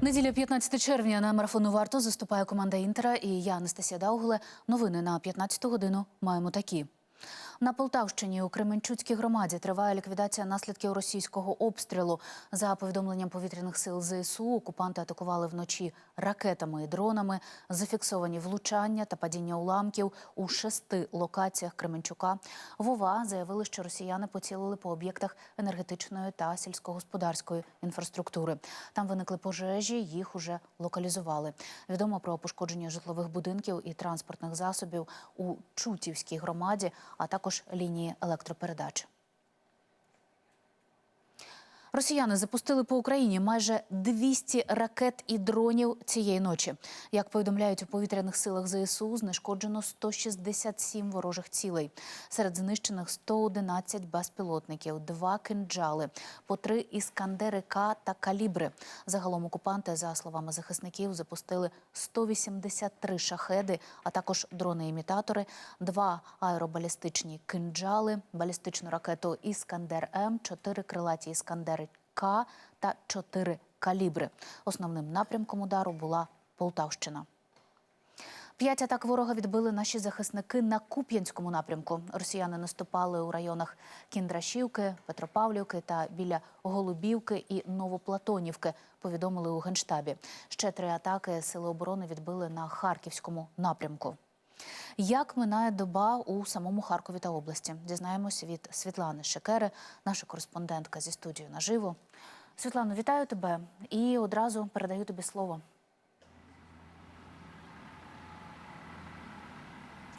Неділя 15 червня на марафону варто заступає команда Інтера і я, Анастасія Даугле. Новини на 15 годину маємо такі. На Полтавщині у Кременчуцькій громаді триває ліквідація наслідків російського обстрілу. За повідомленням повітряних сил ЗСУ, окупанти атакували вночі ракетами і дронами. Зафіксовані влучання та падіння уламків у шести локаціях Кременчука. Вова заявили, що росіяни поцілили по об'єктах енергетичної та сільськогосподарської інфраструктури. Там виникли пожежі, їх уже локалізували. Відомо про пошкодження житлових будинків і транспортних засобів у Чутівській громаді, а також лінії електропередач. Росіяни запустили по Україні майже 200 ракет і дронів цієї ночі. Як повідомляють у повітряних силах ЗСУ, знешкоджено 167 ворожих цілей. Серед знищених 111 безпілотників, два кинджали, по три іскандери К та калібри. Загалом окупанти, за словами захисників, запустили 183 шахеди, а також дрони-імітатори, два аеробалістичні кинджали, балістичну ракету Іскандер М, чотири крилаті іскандери К та чотири калібри. Основним напрямком удару була Полтавщина. П'ять атак ворога відбили наші захисники на Куп'янському напрямку. Росіяни наступали у районах Кіндрашівки, Петропавлівки та біля Голубівки і Новоплатонівки. Повідомили у генштабі. Ще три атаки сили оборони відбили на харківському напрямку. Як минає доба у самому Харкові та області? Дізнаємося від Світлани Шекери, наша кореспондентка зі студією наживо. Світлано, вітаю тебе і одразу передаю тобі слово.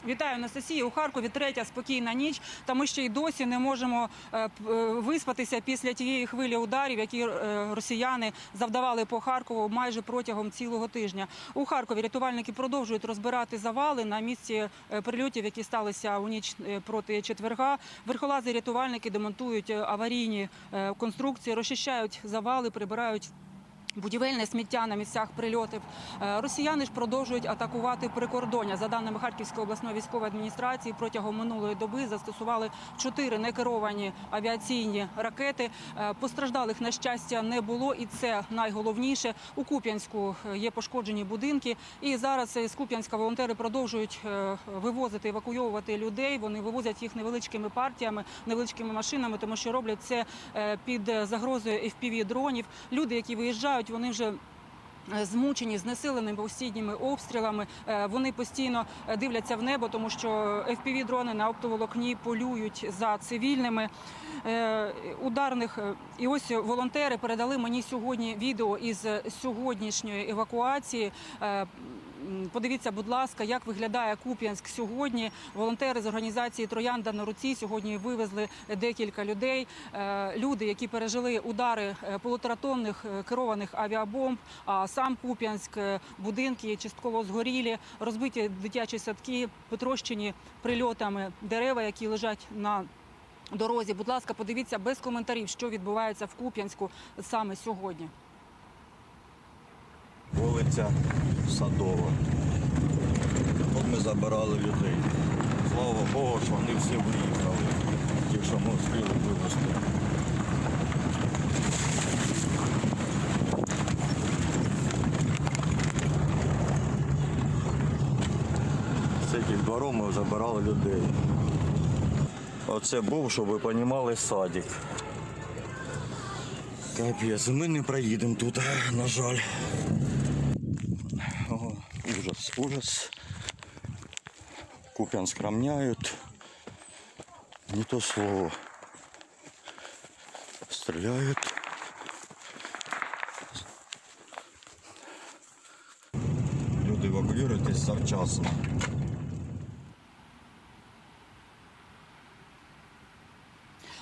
Вітаю Анастасія. У Харкові третя спокійна ніч. Та ми ще й досі не можемо е, е, виспатися після тієї хвилі ударів, які е, росіяни завдавали по Харкову майже протягом цілого тижня. У Харкові рятувальники продовжують розбирати завали на місці прильотів, які сталися у ніч проти четверга. Верхолази рятувальники демонтують аварійні конструкції, розчищають завали, прибирають. Будівельне сміття на місцях прильотів. Е, Росіяни ж продовжують атакувати прикордоння. За даними Харківської обласної військової адміністрації, протягом минулої доби застосували чотири некеровані авіаційні ракети. Е, Постраждалих на щастя не було, і це найголовніше. У Куп'янську е, є пошкоджені будинки. І зараз з Куп'янська волонтери продовжують вивозити, евакуйовувати людей. Вони вивозять їх невеличкими партіями, невеличкими машинами, тому що роблять це під загрозою fpv дронів. Люди, які виїжджають, вони вже. е, Змучені знесиленими постійними обстрілами, Е, вони постійно е, дивляться в небо, тому що fpv дрони на оптоволокні полюють за цивільними ударних. І ось волонтери передали мені сьогодні відео із сьогоднішньої евакуації. Подивіться, будь ласка, як виглядає Куп'янськ сьогодні. Волонтери з організації Троянда на руці сьогодні вивезли декілька людей. Е, Люди, які пережили удари е, полуторатонних е, керованих авіабомб. А сам Куп'янськ, будинки частково згорілі, розбиті дитячі садки, потрощені прильотами дерева, які лежать на дорозі. Будь ласка, подивіться без коментарів, що відбувається в Куп'янську саме сьогодні. Вулиця Садова. Тут ми забирали людей. Слава Богу, що вони всі виїхали. Ті, що ми встигли вивезти. З цих двором ми забирали людей. Оце був, щоб ви розуміли, садик. Капець, ми не проїдемо тут, на жаль. Ужас, ужас. Куп'янск равняют. Не то слово. Стреляют. Люди евакуюйтесь завчасно.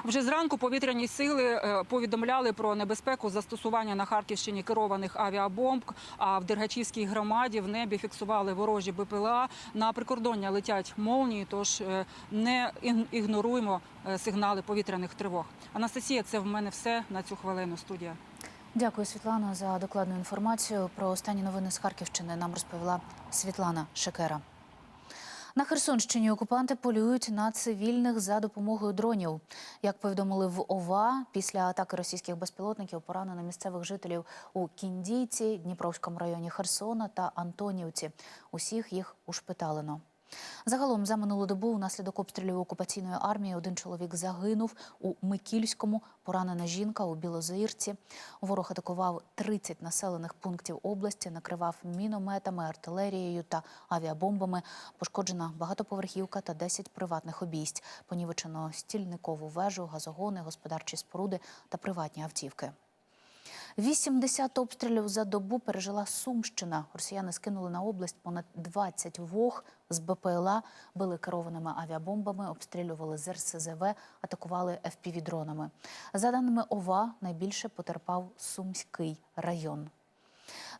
Вже зранку повітряні сили е, повідомляли про небезпеку застосування на Харківщині керованих авіабомб. А в Дергачівській громаді в небі фіксували ворожі БПЛА. На прикордоння летять молнії, тож е, не ігноруємо е, сигнали повітряних тривог. Анастасія, це в мене все на цю хвилину. Студія. Дякую, Світлано, за докладну інформацію. Про останні новини з Харківщини нам розповіла Світлана Шекера. На Херсонщині окупанти полюють на цивільних за допомогою дронів. Як повідомили в ОВА, після атаки російських безпілотників поранено місцевих жителів у Кіндійці, Дніпровському районі Херсона та Антонівці. Усіх їх ушпиталено. Загалом за минулу добу унаслідок обстрілів окупаційної армії один чоловік загинув у Микільському, поранена жінка у Білозирці. Ворог атакував 30 населених пунктів області, накривав мінометами, артилерією та авіабомбами. Пошкоджена багатоповерхівка та 10 приватних обійсть. Понівечено стільникову вежу, газогони, господарчі споруди та приватні автівки. 80 обстрілів за добу пережила Сумщина. Росіяни скинули на область понад 20 вог з БПЛА, били керованими авіабомбами, обстрілювали з РСЗВ, атакували ФПВ-дронами. За даними ОВА, найбільше потерпав Сумський район.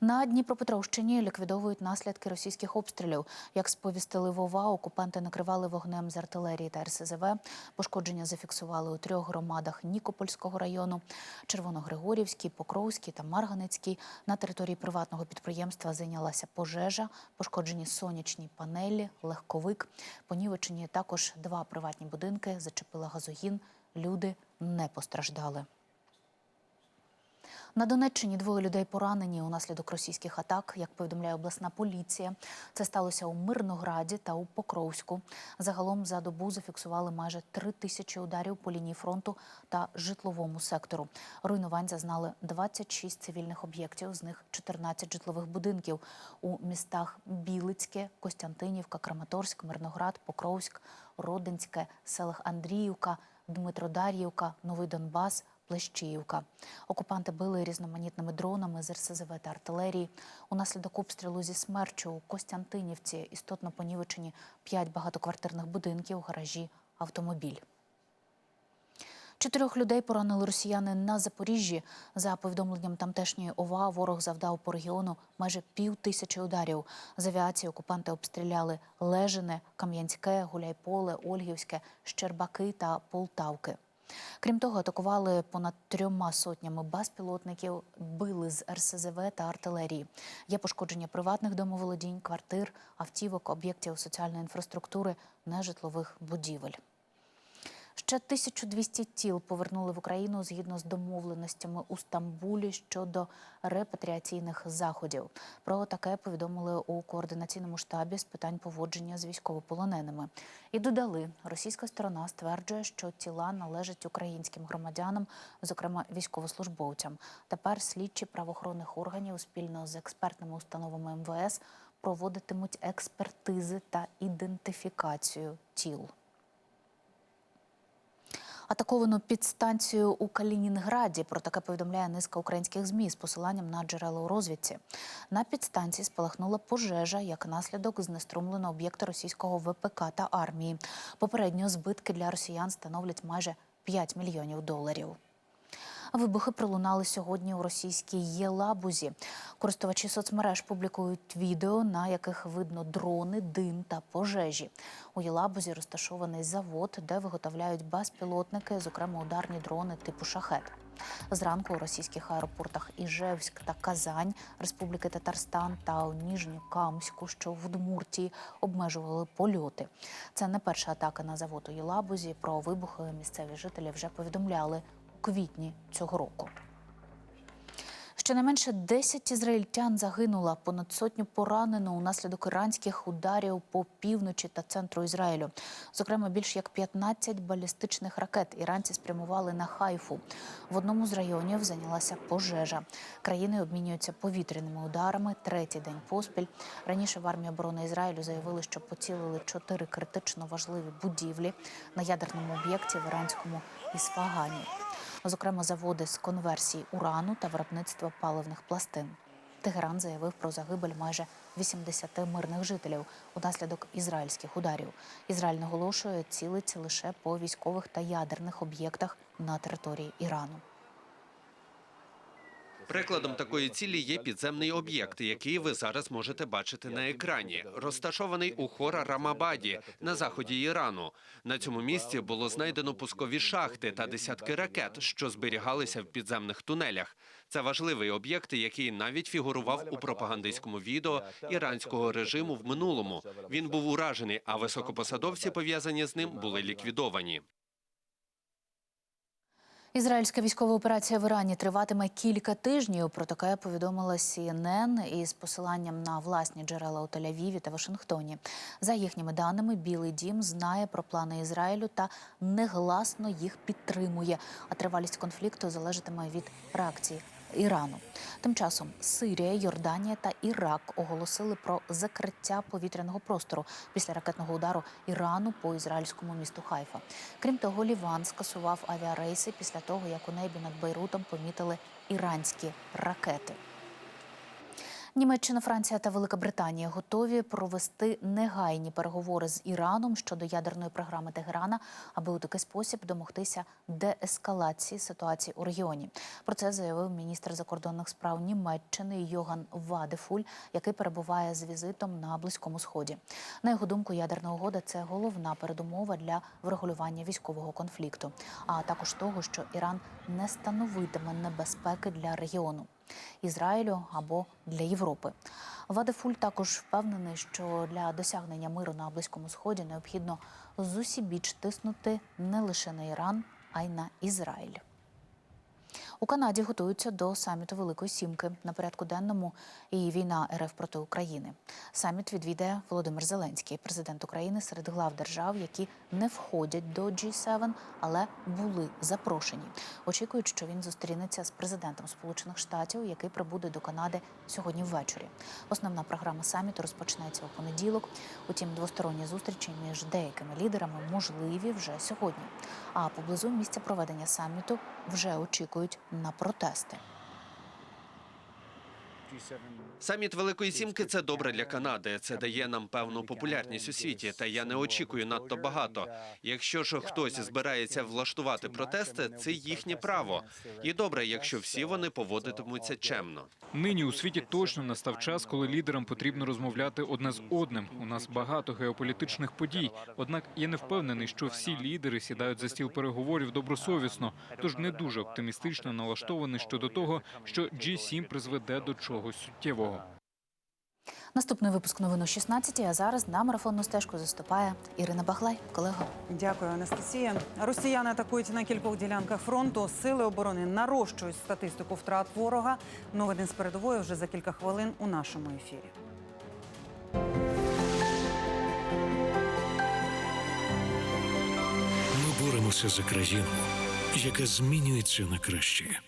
На Дніпропетровщині ліквідовують наслідки російських обстрілів. Як сповістили в ОВА, окупанти накривали вогнем з артилерії та РСЗВ. Пошкодження зафіксували у трьох громадах Нікопольського району: Червоногригорівський, Покровський та Марганецький. На території приватного підприємства зайнялася пожежа, пошкоджені сонячні панелі, легковик. Понівечені також два приватні будинки, зачепила газогін. Люди не постраждали. На Донеччині двоє людей поранені унаслідок російських атак, як повідомляє обласна поліція. Це сталося у Мирнограді та у Покровську. Загалом за добу зафіксували майже три тисячі ударів по лінії фронту та житловому сектору. Руйнувань зазнали 26 цивільних об'єктів, з них 14 житлових будинків у містах Білицьке, Костянтинівка, Краматорськ, Мирноград, Покровськ, Родинське, селах Андріївка, Дмитродар'ївка, Новий Донбас. Плещіївка. Окупанти били різноманітними дронами з РСЗВ та артилерії. Унаслідок обстрілу зі смерчу у Костянтинівці істотно понівечені п'ять багатоквартирних будинків, гаражі, автомобіль. Чотирьох людей поранили росіяни на Запоріжжі. За повідомленням тамтешньої ОВА, ворог завдав по регіону майже пів тисячі ударів. З авіації окупанти обстріляли Лежине, Кам'янське, Гуляйполе, Ольгівське, Щербаки та Полтавки. Крім того, атакували понад трьома сотнями безпілотників, били з РСЗВ та артилерії. Є пошкодження приватних домоволодінь, квартир, автівок, об'єктів соціальної інфраструктури, нежитлових будівель. Ще 1200 тіл повернули в Україну згідно з домовленостями у Стамбулі щодо репатріаційних заходів. Про таке повідомили у координаційному штабі з питань поводження з військовополоненими. І додали, російська сторона стверджує, що тіла належать українським громадянам, зокрема військовослужбовцям. Тепер слідчі правоохоронних органів спільно з експертними установами МВС проводитимуть експертизи та ідентифікацію тіл. Атаковано підстанцію у Калінінграді. Про таке повідомляє низка українських змі з посиланням на джерела у розвідці. На підстанції спалахнула пожежа як наслідок знеструмлено об'єкти російського ВПК та армії. Попередньо збитки для росіян становлять майже 5 мільйонів доларів. Вибухи пролунали сьогодні у російській Єлабузі. Користувачі соцмереж публікують відео, на яких видно дрони, дим та пожежі. У Єлабузі розташований завод, де виготовляють безпілотники, зокрема ударні дрони типу шахет. Зранку у російських аеропортах Іжевськ та Казань, Республіки Татарстан та у Ніжньокамську, що в Удмуртії, обмежували польоти. Це не перша атака на завод у Єлабузі. Про вибухи місцеві жителі вже повідомляли квітні цього року. Щонайменше 10 ізраїльтян загинуло, понад сотню поранено унаслідок іранських ударів по півночі та центру Ізраїлю. Зокрема, більш як 15 балістичних ракет іранці спрямували на Хайфу. В одному з районів зайнялася пожежа. Країни обмінюються повітряними ударами третій день поспіль. Раніше в армії оборони Ізраїлю заявили, що поцілили чотири критично важливі будівлі на ядерному об'єкті в іранському Ісфагані зокрема заводи з конверсії урану та виробництва паливних пластин. Тегеран заявив про загибель майже 80 мирних жителів унаслідок ізраїльських ударів. Ізраїль наголошує, цілиться лише по військових та ядерних об'єктах на території Ірану. Прикладом такої цілі є підземний об'єкт, який ви зараз можете бачити на екрані, розташований у Хора Рамабаді на заході Ірану. На цьому місці було знайдено пускові шахти та десятки ракет, що зберігалися в підземних тунелях. Це важливий об'єкт, який навіть фігурував у пропагандистському відео іранського режиму в минулому. Він був уражений, а високопосадовці, пов'язані з ним, були ліквідовані. Ізраїльська військова операція в Ірані триватиме кілька тижнів. Про таке повідомила CNN із посиланням на власні джерела у Тель-Авіві та Вашингтоні. За їхніми даними, Білий Дім знає про плани Ізраїлю та негласно їх підтримує. А тривалість конфлікту залежатиме від реакції Ірану. Тим часом Сирія, Йорданія та Ірак оголосили про закриття повітряного простору після ракетного удару Ірану по ізраїльському місту Хайфа. Крім того, Ліван скасував авіарейси після того, як у небі над Бейрутом помітили іранські ракети. Німеччина, Франція та Велика Британія готові провести негайні переговори з Іраном щодо ядерної програми Тегерана, аби у такий спосіб домогтися деескалації ситуації у регіоні. Про це заявив міністр закордонних справ Німеччини Йоган Вадефуль, який перебуває з візитом на близькому сході. На його думку, ядерна угода це головна передумова для врегулювання військового конфлікту, а також того, що Іран не становитиме небезпеки для регіону. Ізраїлю або для Європи. Вадефуль також впевнений, що для досягнення миру на близькому сході необхідно зусібіч тиснути не лише на Іран, а й на Ізраїль. У Канаді готуються до саміту Великої Сімки. На порядку денному і війна РФ проти України. Саміт відвідає Володимир Зеленський, президент України серед глав держав, які не входять до G7, але були запрошені. Очікують, що він зустрінеться з президентом Сполучених Штатів, який прибуде до Канади сьогодні ввечері. Основна програма саміту розпочнеться у понеділок. Утім, двосторонні зустрічі між деякими лідерами можливі вже сьогодні. А поблизу місця проведення саміту вже очікують на протести. Саміт Великої Сімки це добре для Канади. Це дає нам певну популярність у світі. Та я не очікую надто багато. Якщо ж хтось збирається влаштувати протести, це їхнє право. І добре, якщо всі вони поводитимуться чемно. Нині у світі точно настав час, коли лідерам потрібно розмовляти одне з одним. У нас багато геополітичних подій. Однак я не впевнений, що всі лідери сідають за стіл переговорів добросовісно. Тож не дуже оптимістично налаштований щодо того, що G7 призведе до чогось суттєвого. Наступний випуск новин о 16 а зараз на марафонну стежку заступає Ірина Бахлай. Колего. Дякую, Анастасія. Росіяни атакують на кількох ділянках фронту. Сили оборони нарощують статистику втрат ворога. Новини з передової вже за кілька хвилин у нашому ефірі. Ми боремося за країну, яка змінюється на краще.